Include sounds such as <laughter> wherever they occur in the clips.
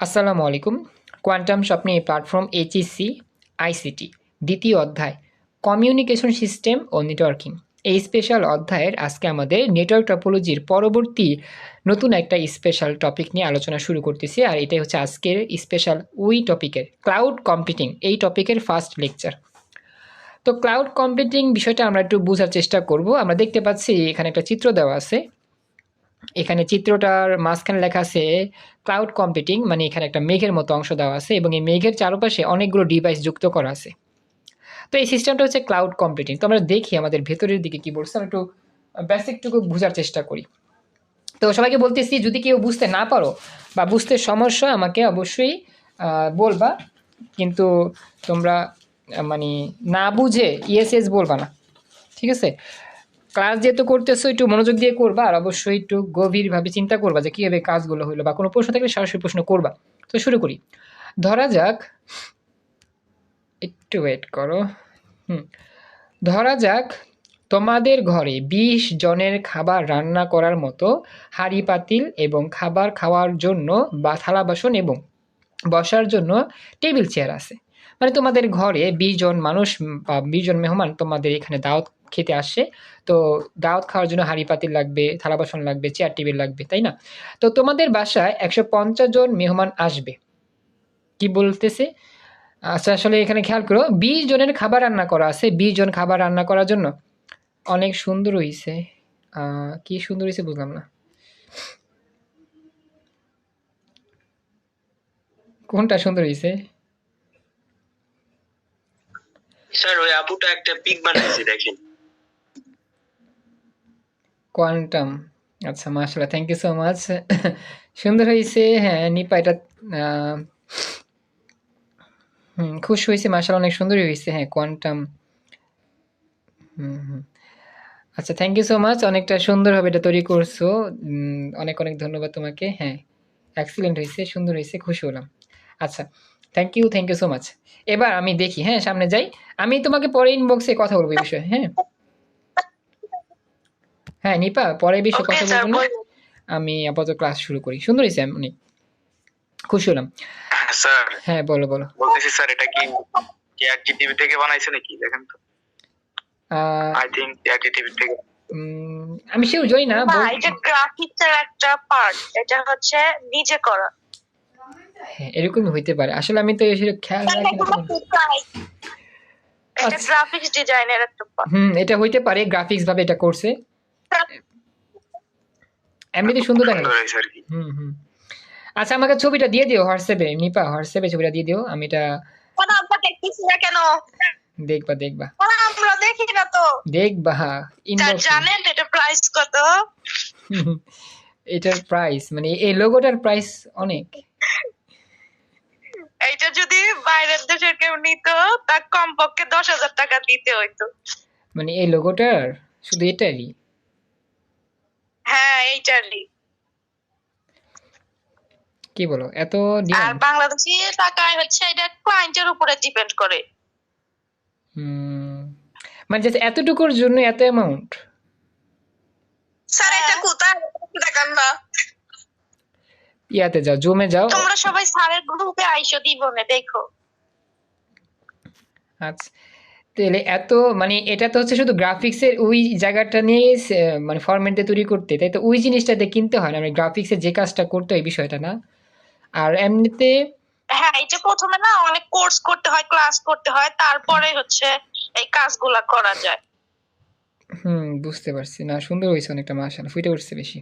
আসসালামু আলাইকুম। কোয়ান্টাম স্বপ্নে প্ল্যাটফর্ম এইচইসি আইসিটি দ্বিতীয় অধ্যায়, কমিউনিকেশন সিস্টেম ও নেটওয়ার্কিং। এই স্পেশাল অধ্যায়ের আজকে আমাদের নেটওয়ার্ক টপোলজির পরবর্তী নতুন একটা স্পেশাল টপিক নিয়ে আলোচনা শুরু করতেছি, আর এটাই হচ্ছে আজকের স্পেশাল উই টপিকের, ক্লাউড কম্পিউটিং, এই টপিকের ফার্স্ট লেকচার। তো ক্লাউড কম্পিউটিং বিষয়টা আমরা একটু বোঝার চেষ্টা করব। আমরা দেখতে পাচ্ছি এখানে একটা চিত্র দেওয়া আছে। এখানে চিত্রটার মাঝখানে লেখা আছে ক্লাউড কম্পিউটিং মানে এখানে একটা মেঘের মতো অংশ দেওয়া আছে এবং এই মেঘের চারপাশে অনেকগুলো ডিভাইস যুক্ত করা আছে। তো এই সিস্টেমটা হচ্ছে ক্লাউড কম্পিউটিং তো আমরা দেখি আমাদের ভেতরের দিকে কি বলছে। একটু বেসিকটুকু বোঝার চেষ্টা করি। তো সবাইকে বলতেছি, যদি কেউ বুঝতে না পারো বা বুঝতে সমস্যা, আমাকে অবশ্যই বলবা। কিন্তু তোমরা মানে না বুঝে ইয়েস এস বলবা না। ঠিক আছে? ক্লাস যেহেতু করতেছো, একটু মনোযোগ দিয়ে করবা আর অবশ্যই একটু গভীরভাবে চিন্তা করবা যে কীভাবে কাজগুলো হইল বা কোনো প্রশ্ন থাকলে সরাসরি প্রশ্ন করবা। তো শুরু করি। ধরা যাক, একটু ওয়েট করো, হুম। ধরা যাক, তোমাদের ঘরে বিশ জনের খাবার রান্না করার মতো হাঁড়ি, পাতিল এবং খাবার খাওয়ার জন্য বা থালা, বাসন এবং বসার জন্য টেবিল, চেয়ার আছে। মানে তোমাদের ঘরে বিশ জন মানুষ বা বিশ জন মেহমান তোমাদের এখানে দাওয়াত খেতে আসে। তো দাওয়াত খাওয়ার জন্য হাঁড়ি পাতিল লাগবে থালা বাসন লাগবে চেয়ার টেবিল লাগবে তাই না? তো তোমাদের বাসায় একশো পঞ্চাশ জন মেহমান আসবে। কি বলতেছে? আচ্ছা আসলে এখানে খেয়াল করো বিশ জনের খাবার রান্না করা আছে বিশ জন খাবার রান্না করার জন্য। অনেক সুন্দর আহ, কি সুন্দর হয়েছে বুঝলাম না। কোনটা সুন্দর হয়েছে স্যার ওই আপুটা একটা পিক বানাইছে দেখেন। কোয়ান্টাম আচ্ছা মাশাল্লাহ থ্যাংক ইউ সো মাচ সুন্দর হয়েছে হ্যাঁ নিপা এটা হুম, খুশ হয়েছে মাশাল্লাহ অনেক সুন্দরই হয়েছে হ্যাঁ কোয়ান্টাম হুম আচ্ছা থ্যাংক ইউ সো মাচ অনেকটা সুন্দরভাবে এটা তৈরি করছ অনেক অনেক ধন্যবাদ তোমাকে হ্যাঁ এক্সিলেন্ট হয়েছে, সুন্দর হয়েছে, খুশি হলাম। আচ্ছা thank you thank you so much এবার আমি দেখি হ্যাঁ সামনে যাই, আমি তোমাকে পরে ইনবক্সে কথা বলব এই বিষয়ে হ্যাঁ। হ্যাঁ নিপা পরে বিষয়ে কথা বলব না। আমি আপাতত ক্লাস শুরু করি। সুন্দর হয়েছে অনেক খুশি হলাম। স্যার হ্যাঁ বলো বলো। বলতেছি স্যার এটা কি জিটিভি থেকে বানাইছে নাকি? দেখেন তো। I think. আমি শিওর জয় না এটা গ্রাফিক্সের একটা পার্ট এটা হচ্ছে নিজে করা। হ্যাঁ, এরকমই হইতে পারে। আসলে আমি তো এসে খেয়াল রাখি না। এটা আচ্ছা। গ্রাফিক্স ডিজাইনের একটা হুম এটা হইতে পারে গ্রাফিক্স ভাবে এটা করছে। এমনিতে সুন্দর দেখা হুম হুম। আচ্ছা আমাকে ছবিটা দিয়ে দিও হোয়াটসঅ্যাপে নিপা হোয়াটসঅ্যাপে ছবিটা দিয়ে দিও। আমি এটা কেন দেখবা দেখবা। কেন আমরা দেখি না তো। দেখবা জানেন এটা প্রাইস কত? এটার প্রাইস মানে এই লোগোটার প্রাইস অনেক। এইটা যদি বাইরের দেশের কেউ নিত তা কমপক্ষে দশ হাজার টাকা দিতে হইতো। মানে এই লোগোটার শুধু এটারই। হ্যাঁ এইটারই কি বলো? এত আর বাংলাদেশি টাকায় হচ্ছে এটা ক্লায়েন্টের উপরে ডিপেন্ড করে। মানে just এতটুকুর জন্য এত অ্যামাউন্ট স্যার এটা কোথায়? দেখান না। ইয়াতে যাও জুমে যাও। তোমরা সবাই স্যারের গ্রুপে আইসো দিবনে দেখো। আচ্ছা। তাহলে এত মানে এটা তো হচ্ছে শুধু গ্রাফিক্সের ওই জায়গাটা নিয়ে মানে ফরম্যাটে তৈরি করতে। তাই তো ওই জিনিসটাতে কিনতে হয় না মানে গ্রাফিক্সের যে কাজটা করতে হয় বিষয়টা না? আর এমনিতে হ্যাঁ এটা প্রথমে না অনেক কোর্স করতে হয় ক্লাস করতে হয় তারপরে হচ্ছে এই কাজগুলা করা যায়। হুম বুঝতে পারছি। না সুন্দর হয়েছে অনেকটা মাশাআল্লাহ ফুটে উঠছে বেশি।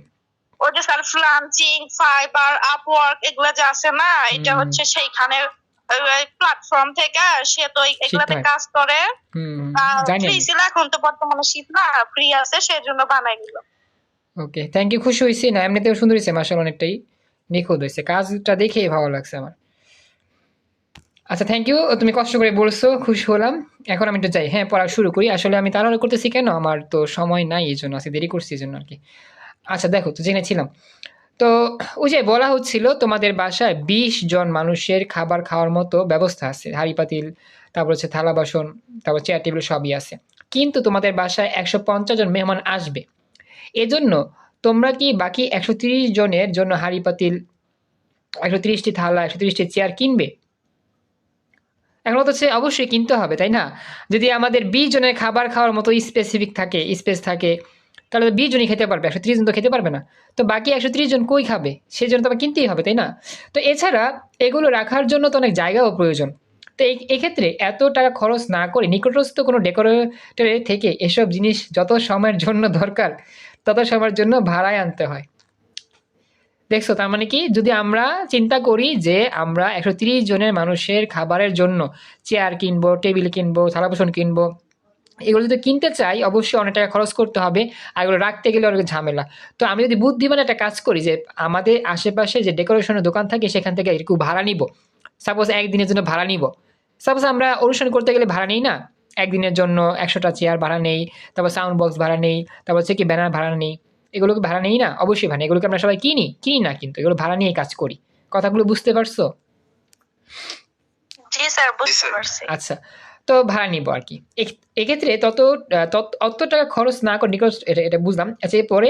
ওই যে স্যার ফ্লান্সিং ফাইবার আপওয়ার্ক এগুলা যে আছে না এটা হচ্ছে সেইখানে প্ল্যাটফর্ম থেকে সে তো এগুলাতে কাজ করে। ফ্রি ছিল এখন তো বর্তমানে শীত না ফ্রি আছে সেজন্য বানাই নিল। ওকে থ্যাংক ইউ খুশি হয়েছি। না এমনিতেও সুন্দর হয়েছে মাশাআল্লাহ অনেকটাই নিখুঁত হয়েছে। কাজটা দেখেই ভালো লাগছে আমার। আচ্ছা থ্যাংক ইউ তুমি কষ্ট করে বলছো খুশি হলাম। এখন আমি একটু যাই। হ্যাঁ পড়া শুরু করি। আসলে আমি তাড়াহুড়ো করতেছি কেন? আমার তো সময় নাই এই জন্য আজকে দেরি করছি এই জন্য আর কি। আচ্ছা দেখো তো জেনেছিলাম। তো ওই যে বলা হচ্ছিল তোমাদের বাসায় বিশ জন মানুষের খাবার খাওয়ার মতো ব্যবস্থা আছে। হাঁড়ি পাতিল, তারপর হচ্ছে থালা বাসন, তারপর চেয়ার টেবিল সবই আছে। কিন্তু তোমাদের বাসায় একশো পঞ্চাশ জন মেহমান আসবে। এজন্য তোমরা কি বাকি একশো তিরিশ জনের জন্য হাঁড়ি পাতিল, একশো তিরিশটি থালা, একশো তিরিশটি চেয়ার কিনবে? এখন তো হচ্ছে অবশ্যই কিনতে হবে, তাই না? যদি আমাদের বিশ জনের খাবার খাওয়ার মতো স্পেসিফিক থাকে স্পেস থাকে তাহলে বিশ জনই খেতে পারবে, একশো তিরিশ জন তো খেতে পারবে না। তো বাকি একশো তিরিশ জন কই খাবে? সেই জন্য তো কিনতেই হবে, তাই না? তো এছাড়া এগুলো রাখার জন্য তো অনেক জায়গাও প্রয়োজন। তো এই এক্ষেত্রে এত টাকা খরচ না করে নিকটস্থ কোনো ডেকোরেটরের থেকে এসব জিনিস যত সময়ের জন্য দরকার, তত সময়ের জন্য ভাড়ায় আনতে হয়। দেখছ, তার মানে কি? যদি আমরা চিন্তা করি যে আমরা একশো জনের মানুষের খাবারের জন্য চেয়ার কিনবো টেবিল কিনবো, থালা কিনবো এগুলো যদি কিনতে চাই অবশ্যই অনেক টাকা খরচ করতে হবে আর এগুলো রাখতে গেলে অনেক ঝামেলা। তো আমি যদি বুদ্ধিমান একটা কাজ করি যে আমাদের আশেপাশে যে ডেকোরেশনের দোকান থাকে সেখান থেকে একটু ভাড়া নিব। সাপোজ একদিনের জন্য ভাড়া নিব। সাপোজ আমরা অনুষ্ঠান করতে গেলে ভাড়া নেই না? একদিনের জন্য একশোটা চেয়ার ভাড়া নেই তারপর সাউন্ড বক্স ভাড়া নেই তারপর হচ্ছে কি ব্যানার ভাড়া নেই। এগুলোকে ভাড়া নেই না? অবশ্যই ভাড়া এগুলোকে আমরা সবাই কিনি? কিনি না কিন্তু এগুলো ভাড়া নিয়ে কাজ করি। কথাগুলো বুঝতে পারছ? জি স্যার বুঝতে আচ্ছা। তো ভাড়া নিব আর কি। এক্ষেত্রে তত অত টাকা খরচ না করে নিকট এটা এটা বুঝলাম। আচ্ছা এরপরে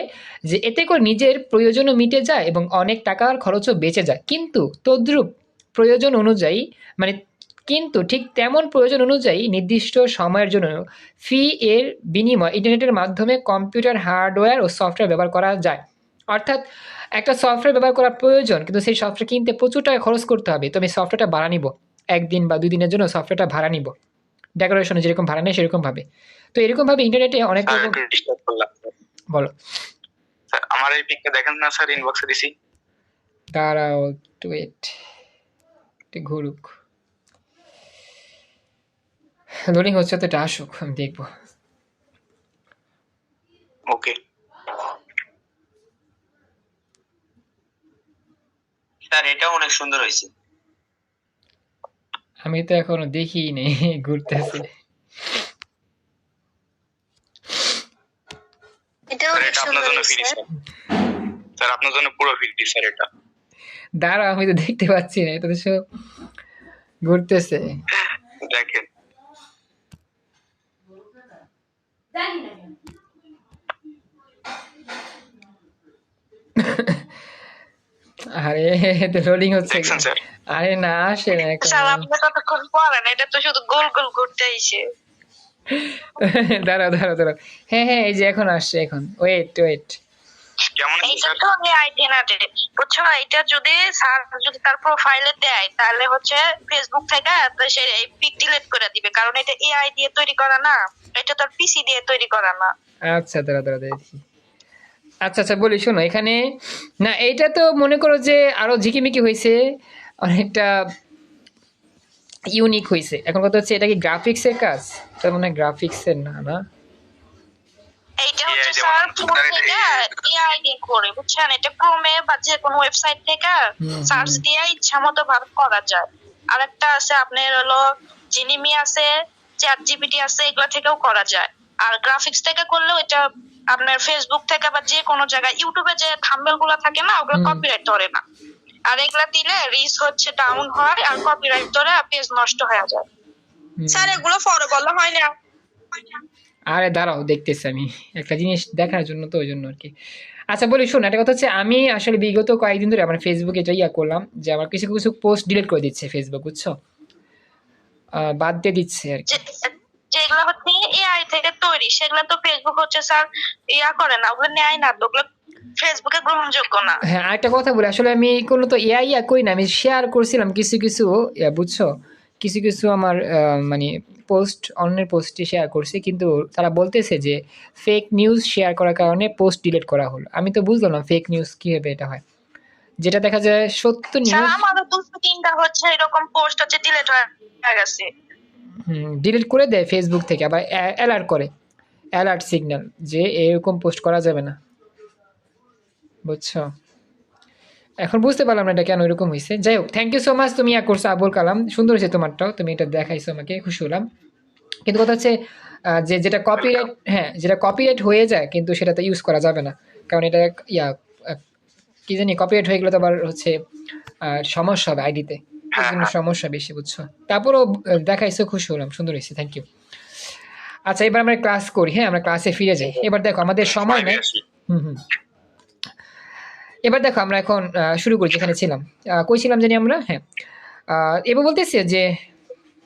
যে এতে করে নিজের প্রয়োজনও মিটে যায় এবং অনেক টাকার খরচও বেঁচে যায়। কিন্তু তদ্রূপ প্রয়োজন অনুযায়ী মানে কিন্তু ঠিক তেমন প্রয়োজন অনুযায়ী নির্দিষ্ট সময়ের জন্য ফি এর বিনিময় ইন্টারনেটের মাধ্যমে কম্পিউটার, হার্ডওয়্যার ও সফটওয়্যার ব্যবহার করা যায়। অর্থাৎ একটা সফটওয়্যার ব্যবহার করা প্রয়োজন, কিন্তু সেই সফটওয়্যার কিনতে প্রচুর টাকা খরচ করতে হবে। তো আমি সফটওয়্যারটা ভাড়া নিব। একদিন বা দুই দিনের জন্য সফটওয়্যারটা ভাড়া নিব। ডেকোরেশনে যেরকম ভাড়া নেয় সেরকম ভাবে। তো এরকম ভাবে ইন্টারনেটে অনেক রকম ডিস্টার্ব করলাম। বলো। স্যার আমার এই পিকটা দেখেন না স্যার ইনবক্সে দিছি। দাঁড়াও একটু ওয়েট একটু ঘুরুক। লোডিং হচ্ছে তো এটা আসুক আমি দেখব। ওকে। স্যার এটাও অনেক সুন্দর হয়েছে। আমি তো এখনও দেখি নেই ঘুরতেছে স্যার আপনার জন্য পুরো ফ্রি স্যার এটা। দাঁড়াও আমি তো দেখতে পাচ্ছি না এটা তো সব ঘুরতেছে। দেখেন। আরে তো লোডিং হচ্ছে আরে না আসে না এখন। স্যার আপনি পড়েন এটা তো শুধু গোল গোল ঘুরতে আইছে। <laughs> দাঁড়াও দাঁড়াও দাঁড়াও। হ্যাঁ হ্যাঁ এই যে এখন আসছে এখন। ওয়েট ওয়েট এইটা তো আমি বুঝছ এটা যদি স্যার যদি তার প্রোফাইলে দেয় তাহলে হচ্ছে ফেসবুক থেকে সে এই পিক ডিলিট করে দিবে কারণ এটা এআই দিয়ে তৈরি করা না এটা তোর পিসি দিয়ে তৈরি করা না। আচ্ছা দাঁড়া দাঁড়া দেখি। আচ্ছা আচ্ছা বলি শোনো এখানে না এইটা তো মনে করো যে আরও ঝিকিমিকি হয়েছে অনেকটা ইউনিক হয়েছে এখন কথা হচ্ছে এটা কি গ্রাফিক্সের কাজ? এটা মনে গ্রাফিক্সের না না? এইটা হচ্ছে স্যার ফোন থেকে এআই দিয়ে করে বুঝছেন? এটা ক্রোমে বা যে কোনো ওয়েবসাইট থেকে সার্চ দিয়ে ইচ্ছা মতো ভাবে করা যায়। আরেকটা আছে আপনার হলো জিনিমি আছে চ্যাট জিপিটি আছে এগুলো থেকেও করা যায়। আর গ্রাফিক্স থেকে করলেও এটা আপনার ফেসবুক থেকে বা যে কোনো জায়গায় ইউটিউবে যে থাম্বেলগুলো থাকে না ওগুলো কপিরাইট ধরে না। আর এগুলা দিলে রিচ হচ্ছে ডাউন হয় আর কপিরাইট ধরে পেজ নষ্ট হয়ে যায়। স্যার এগুলো ফলো করলে হয় না। আরে দাঁড়াও দেখতেছি আমি। একটা জিনিস দেখার জন্য তো ওই জন্য আর কি। আচ্ছা বলি শোন একটা কথা হচ্ছে আমি আসলে বিগত কয়েকদিন ধরে আমার ফেসবুকে এটা ইয়া করলাম যে আমার কিছু কিছু পোস্ট ডিলিট করে দিচ্ছে ফেসবুক বুঝছ? বাদ দিয়ে দিচ্ছে আর কি। যেগুলো হচ্ছে এআই থেকে তৈরি। সেগুলো তো ফেসবুক হচ্ছে স্যার ইয়া করে না ওগুলো নেয় না তো ওগুলো ফেসবুকে গ্রহণযোগ্য না। হ্যাঁ আরেকটা কথা বলি আসলে আমি কোনো তো এআই ইয়া করি না আমি শেয়ার করছিলাম কিছু কিছু বুঝছ? কিছু কিছু আমার মানে পোস্ট অন্যের পোস্টে শেয়ার করছি কিন্তু তারা বলতেছে যে ফেক নিউজ শেয়ার করার কারণে পোস্ট ডিলিট করা হলো। আমি তো বুঝলাম না ফেক নিউজ কীভাবে এটা হয়। যেটা দেখা যায় সত্য নিউজ দুটো তিনটা হচ্ছে এরকম পোস্ট হচ্ছে ডিলিট হয়ে গেছে। ডিলিট করে দেয় ফেসবুক থেকে, আবার অ্যালার্ট করে। অ্যালার্ট সিগন্যাল যে এরকম পোস্ট করা যাবে না। বুঝছ? এখন বুঝতে পারলাম না এটা কেন এরকম হয়েছে যাই হোক থ্যাংক ইউ সো মাচ তুমি ইয়া করছ আবুল কালাম। সুন্দর হয়েছে তোমারটাও, তুমি এটা দেখাইছো আমাকে, খুশি হলাম। কিন্তু কথা হচ্ছে যে যেটা কপিরাইট হ্যাঁ যেটা কপিরাইট হয়ে যায়, কিন্তু সেটা তো ইউজ করা যাবে না। কারণ এটা ইয়া কি জানি কপিরাইট হয়ে গেলে তো আবার হচ্ছে সমস্যা হবে আইডিতে হ্যাঁ, জন্য হ্যাঁ। সমস্যা বেশি বুঝছ? তারপরও দেখাইছো খুশি হলাম। সুন্দর হয়েছে থ্যাংক ইউ আচ্ছা এবার আমরা ক্লাস করি হ্যাঁ? আমরা ক্লাসে ফিরে যাই। এবার দেখো আমাদের সময় নেই। হুম হুম। এবার দেখো আমরা এখন শুরু করি যেখানে ছিলাম। আহ, জানি আমরা? হ্যাঁ। এবার বলতেছে যে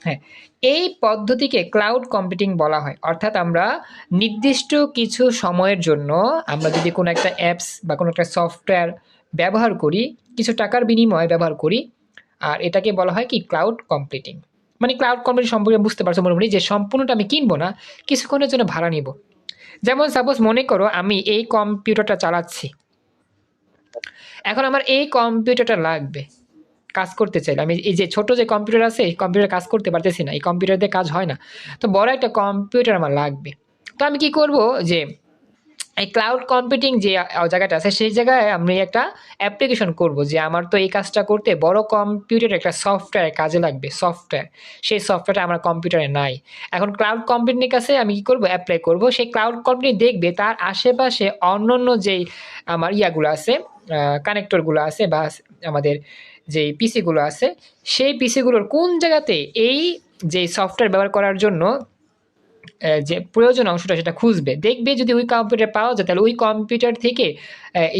হ্যাঁ এই পদ্ধতিকে ক্লাউড কম্পিউটিং বলা হয়। অর্থাৎ আমরা নির্দিষ্ট কিছু সময়ের জন্য আমরা যদি কোনো একটা অ্যাপস বা কোনো একটা সফটওয়্যার ব্যবহার করি কিছু টাকার বিনিময়ে ব্যবহার করি আর এটাকে বলা হয় কি? ক্লাউড কম্পিউটিং মানে ক্লাউড কম্পিউটিং সম্পর্কে বুঝতে পারছ মনে মোটামুটি যে সম্পূর্ণটা আমি কিনবো না, কিছুক্ষণের জন্য ভাড়া নিব। যেমন সাপোজ মনে করো আমি এই কম্পিউটারটা চালাচ্ছি। এখন আমার এই কম্পিউটারটা লাগবে। কাজ করতে চাইলে। আমি এই যে ছোট যে কম্পিউটার আছে, এই কম্পিউটার কাজ করতে পারতেছি না। এই কম্পিউটার দিয়ে কাজ হয় না। তো বড় একটা কম্পিউটার আমার লাগবে। তো আমি কি করব যে এই ক্লাউড কম্পিউটিং যে জায়গাটা আছে, সেই জায়গায় আমি একটা অ্যাপ্লিকেশন করব যে আমার তো এই কাজটা করতে বড় কম্পিউটার একটা সফটওয়্যার কাজে লাগবে সফটওয়্যার সেই সফটওয়্যারটা আমার কম্পিউটারে নাই। এখন ক্লাউড কম্পিউটিংয়ের কাছে আমি কি করব অ্যাপ্লাই করব? সেই ক্লাউড কম্পিউটিং দেখবে তার আশেপাশে অন্য অন্য যেই আমার ইয়াগুলো আছে কানেক্টরগুলো আছে বা আমাদের যেই পিসিগুলো আছে, সেই পিসিগুলোর কোন জায়গাতে এই যে সফটওয়্যার ব্যবহার করার জন্য যে প্রয়োজন অংশটা সেটা খুঁজবে। দেখবে যদি ওই কম্পিউটার পাওয়া যায়, তাহলে ওই কম্পিউটার থেকে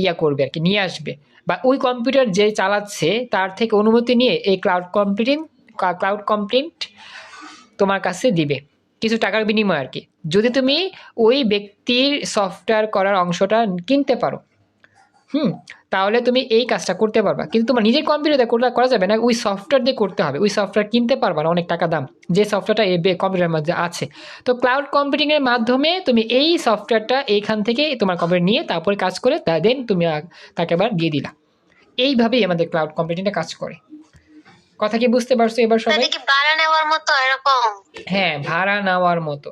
ইয়া করবে আর কি, নিয়ে আসবে। বা ওই কম্পিউটার যে চালাচ্ছে, তার থেকে অনুমতি নিয়ে এই ক্লাউড কম্পিউটিং ক্লাউড কম্পিউট তোমার কাছে দিবে। কিছু টাকার বিনিময় আর কি। যদি তুমি ওই ব্যক্তির সফটওয়্যার করার অংশটা কিনতে পারো হুম তাহলে তুমি এই কাজটা করতে পারবা। কিন্তু তোমার নিজের কম্পিউটারে করা করা যাবে না ওই সফটওয়্যার দিয়ে করতে হবে। ওই সফটওয়্যার কিনতে পারবা না অনেক টাকা দাম। যে সফটওয়্যারটা এই কম্পিউটারের মধ্যে আছে। তো ক্লাউড কম্পিউটিংয়ের মাধ্যমে তুমি এই সফটওয়্যারটা এইখান থেকে তোমার কম্পিউটার নিয়ে তারপরে কাজ করে তা দেন তুমি তাকে আবার দিয়ে দিলা। এইভাবেই আমাদের ক্লাউড কম্পিউটিংটা কাজ করে। কথা কি বুঝতে পারছ এবার সবাই? ভাড়া নেওয়ার মতো এরকম? হ্যাঁ ভাড়া নেওয়ার মতো।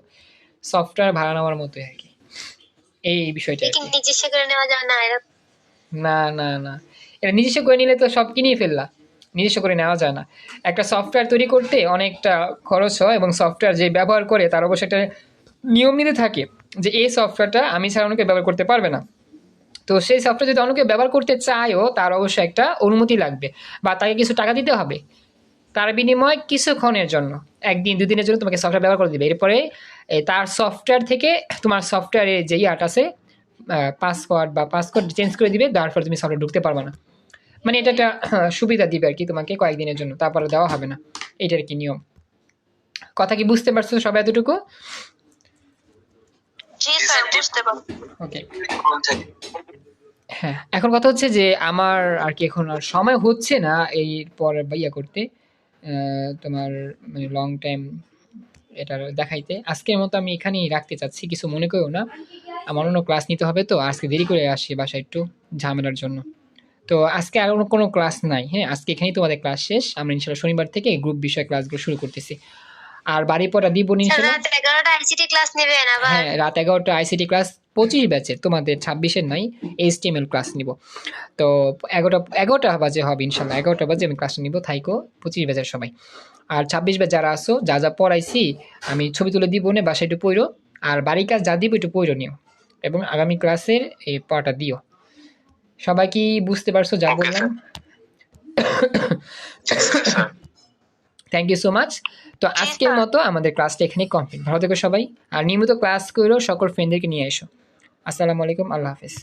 সফটওয়্যার ভাড়া নেওয়ার মতোই আর কি। এই বিষয়টা করে নেওয়া যায় না এরকম। না না না। এটা নিজস্ব করে নিলে তো সব কিনেই ফেললা। নিজস্ব করে নেওয়া যায় না। একটা সফটওয়্যার তৈরি করতে অনেকটা খরচ হয় এবং সফটওয়্যার যে ব্যবহার করে তার অবশ্যই একটা নিয়ম নীতি থাকে যে এই সফটওয়্যারটা আমি ছাড়া অনেকে ব্যবহার করতে পারবে না। তো সেই সফটওয়্যার যদি অনেকে ব্যবহার করতে চায়ও, তার অবশ্যই একটা অনুমতি লাগবে বা তাকে কিছু টাকা দিতে হবে। তার বিনিময়ে কিছুক্ষণের জন্য, একদিন, দুদিনের জন্য তোমাকে সফটওয়্যার ব্যবহার করে দিবে। এরপরে তার সফটওয়্যার থেকে তোমার সফটওয়্যারে যে ইয়াট আছে পাসওয়ার্ড বা পাসওয়ার্ড চেঞ্জ করে দিবে তারপর তুমি সফটওয়্যার ঢুকতে পারবে না। মানে এটা একটা সুবিধা দিবে আর কি তোমাকে কয়েকদিনের জন্য তারপরে দেওয়া হবে না। এটার কি নিয়ম? কথা কি বুঝতে পারছ সবাই এতটুকু? ওকে হ্যাঁ এখন কথা হচ্ছে যে আমার আর কি এখন আর সময় হচ্ছে না এই পর ইয়া করতে তোমার মানে লং টাইম এটা দেখাইতে। আজকের মতো আমি এখানেই রাখতে চাচ্ছি কিছু মনে করো না। আমার অন্য ক্লাস নিতে হবে তো আজকে দেরি করে আসি বাসায় একটু ঝামেলার জন্য। তো আজকে আর কোনো ক্লাস নাই হ্যাঁ? আজকে এখানেই তোমাদের ক্লাস শেষ। আমরা ইনশাল্লাহ শনিবার থেকে গ্রুপ বিষয় ক্লাসগুলো শুরু করতেছি। আর বাড়ি পড়া দিব রাত এগারোটা আইসিটি ক্লাস হ্যাঁ রাত এগারোটা আইসিটি ক্লাস পঁচিশ ব্যাচের তোমাদের ছাব্বিশের নাই এইচটিএমএল ক্লাস নিব। তো এগারোটা এগারোটা বাজে হবে ইনশাল্লাহ এগারোটা বাজে আমি ক্লাসটা নিব থাইকো পঁচিশ ব্যাচের সবাই। আর ছাব্বিশ ব্যাচ যারা আসো যা যা পড়াইছি আমি ছবি তুলে দিব না বাসায় একটু পড়ো আর বাড়ির কাজ যা দিব একটু পড়ো নিও। এবং আগামী ক্লাসের এই পাটা দিও। সবাই কি বুঝতে পারছ? যা বললাম। থ্যাংক ইউ সো মাচ তো আজকের মতো আমাদের ক্লাসটা এখানে কমপ্লিট ভালো থেকো সবাই। আর নিয়মিত ক্লাস করো সকল ফ্রেন্ডদেরকে নিয়ে এসো। আসসালামু আলাইকুম আল্লাহ হাফিজ।